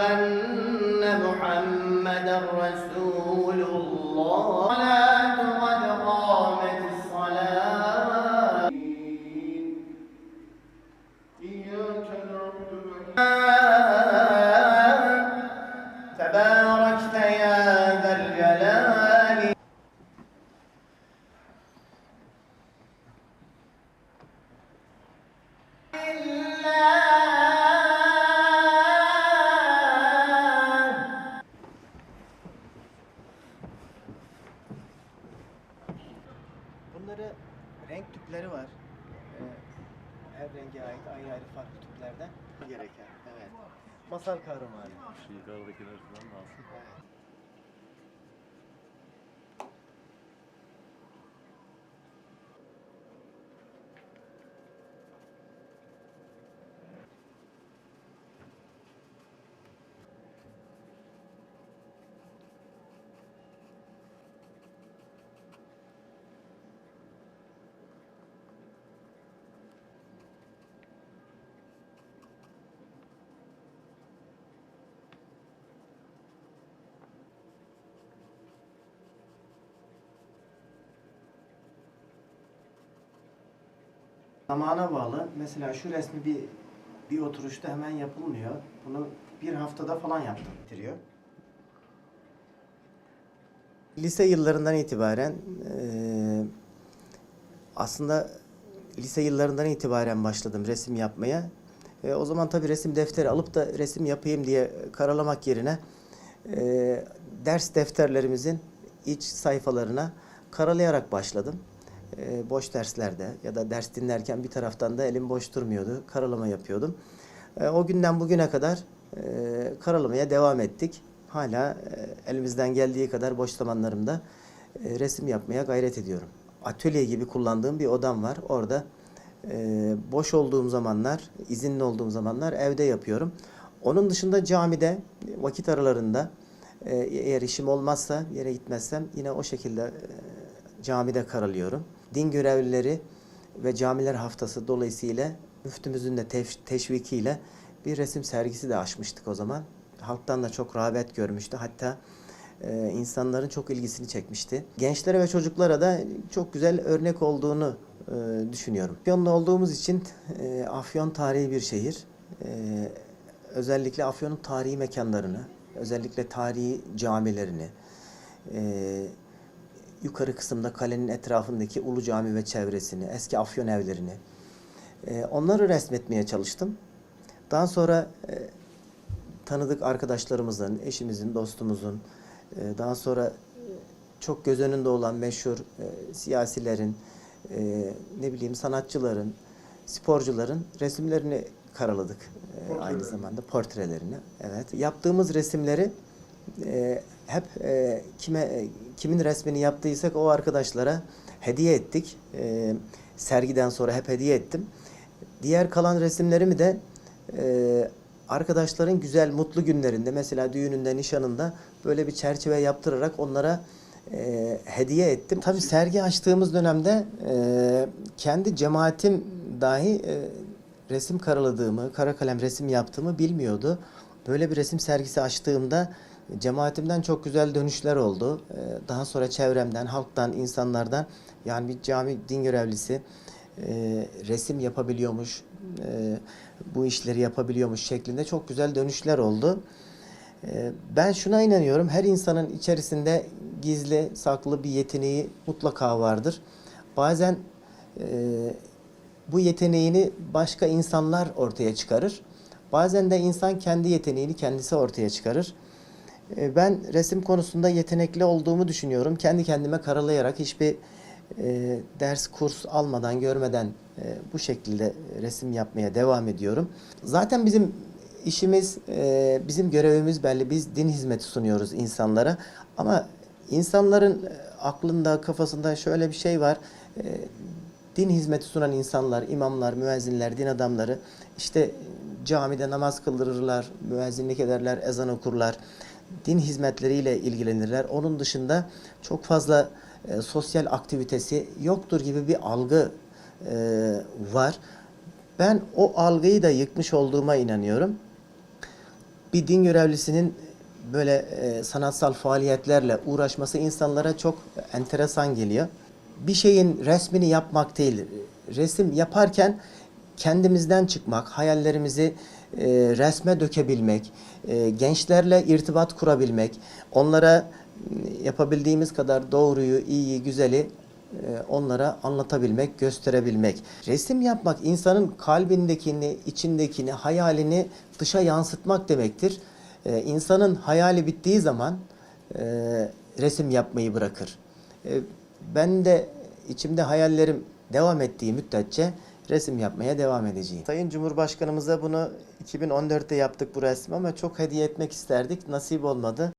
than Bunları renk tüpleri var. Ee, her renge ait ayrı ayrı farklı tüplerden gereken. Evet. Masal kahramanı. Şu yukarıdakiler falan alsın. Evet. Zamana bağlı. Mesela şu resmi bir bir oturuşta hemen yapılmıyor. Bunu bir haftada falan yaptırıyor. Lise yıllarından itibaren eee, aslında lise yıllarından itibaren başladım resim yapmaya. E, o zaman tabii resim defteri alıp da resim yapayım diye karalamak yerine e, ders defterlerimizin iç sayfalarına karalayarak başladım. E, boş derslerde ya da ders dinlerken bir taraftan da elim boş durmuyordu. Karalama yapıyordum. E, o günden bugüne kadar e, karalamaya devam ettik. Hala e, elimizden geldiği kadar boş zamanlarımda e, resim yapmaya gayret ediyorum. Atölye gibi kullandığım bir odam var. Orada boş olduğum zamanlar, izinli olduğum zamanlar evde yapıyorum. Onun dışında camide vakit aralarında eğer işim olmazsa, yere gitmezsem yine o şekilde camide karalıyorum. Din görevlileri ve camiler haftası dolayısıyla müftümüzün de teş- teşvikiyle bir resim sergisi de açmıştık o zaman. Halktan da çok rağbet görmüştü. Hatta e, insanların çok ilgisini çekmişti. Gençlere ve çocuklara da çok güzel örnek olduğunu e, düşünüyorum. Afyonlu olduğumuz için e, Afyon tarihi bir şehir. E, özellikle Afyon'un tarihi mekanlarını, özellikle tarihi camilerini, e, yukarı kısımda kalenin etrafındaki Ulu Cami ve çevresini, eski Afyon evlerini, e, onları resmetmeye çalıştım. Daha sonra e, tanıdık arkadaşlarımızın, eşimizin, dostumuzun, e, daha sonra e, çok göz önünde olan meşhur e, siyasilerin, e, ne bileyim sanatçıların, sporcuların resimlerini karaladık e, aynı zamanda portrelerini. Evet, yaptığımız resimleri e, hep e, kime e, kimin resmini yaptıysak o arkadaşlara hediye ettik. E, sergiden sonra hep hediye ettim. Diğer kalan resimlerimi de e, arkadaşların güzel mutlu günlerinde mesela düğününde, nişanında böyle bir çerçeve yaptırarak onlara e, hediye ettim. Tabii sergi açtığımız dönemde e, kendi cemaatim dahi e, resim karaladığımı, kara kalem resim yaptığımı bilmiyordu. Böyle bir resim sergisi açtığımda cemaatimden çok güzel dönüşler oldu. E, daha sonra çevremden, halktan, insanlardan yani bir cami din görevlisi e, resim yapabiliyormuş, e, bu işleri yapabiliyormuş şeklinde çok güzel dönüşler oldu. E, ben şuna inanıyorum, her insanın içerisinde gizli, saklı bir yeteneği mutlaka vardır. Bazen e, bu yeteneğini başka insanlar ortaya çıkarır. Bazen de insan kendi yeteneğini kendisi ortaya çıkarır. E, Ben resim konusunda yetenekli olduğumu düşünüyorum. Kendi kendime karalayarak hiçbir e, ders, kurs almadan, görmeden e, bu şekilde resim yapmaya devam ediyorum. Zaten bizim işimiz, e, bizim görevimiz belli. Biz din hizmeti sunuyoruz insanlara. Ama insanların aklında, kafasında şöyle bir şey var. Din hizmeti sunan insanlar, imamlar, müezzinler, din adamları işte camide namaz kıldırırlar, müezzinlik ederler, ezan okurlar. Din hizmetleriyle ilgilenirler. Onun dışında çok fazla e, sosyal aktivitesi yoktur gibi bir algı e, var. Ben o algıyı da yıkmış olduğuma inanıyorum. bir din görevlisinin böyle e, sanatsal faaliyetlerle uğraşması insanlara çok enteresan geliyor. Bir şeyin resmini yapmak değil, resim yaparken kendimizden çıkmak, hayallerimizi e, resme dökebilmek, e, gençlerle irtibat kurabilmek, onlara yapabildiğimiz kadar doğruyu, iyiyi, güzeli e, onlara anlatabilmek, gösterebilmek. Resim yapmak insanın kalbindekini, içindekini, hayalini dışa yansıtmak demektir. E, insanın hayali bittiği zaman e, resim yapmayı bırakır. Ben de içimde hayallerim devam ettiği müddetçe resim yapmaya devam edeceğim. Sayın Cumhurbaşkanımıza bunu 2014'te yaptık bu resmi ama çok hediye etmek isterdik. Nasip olmadı.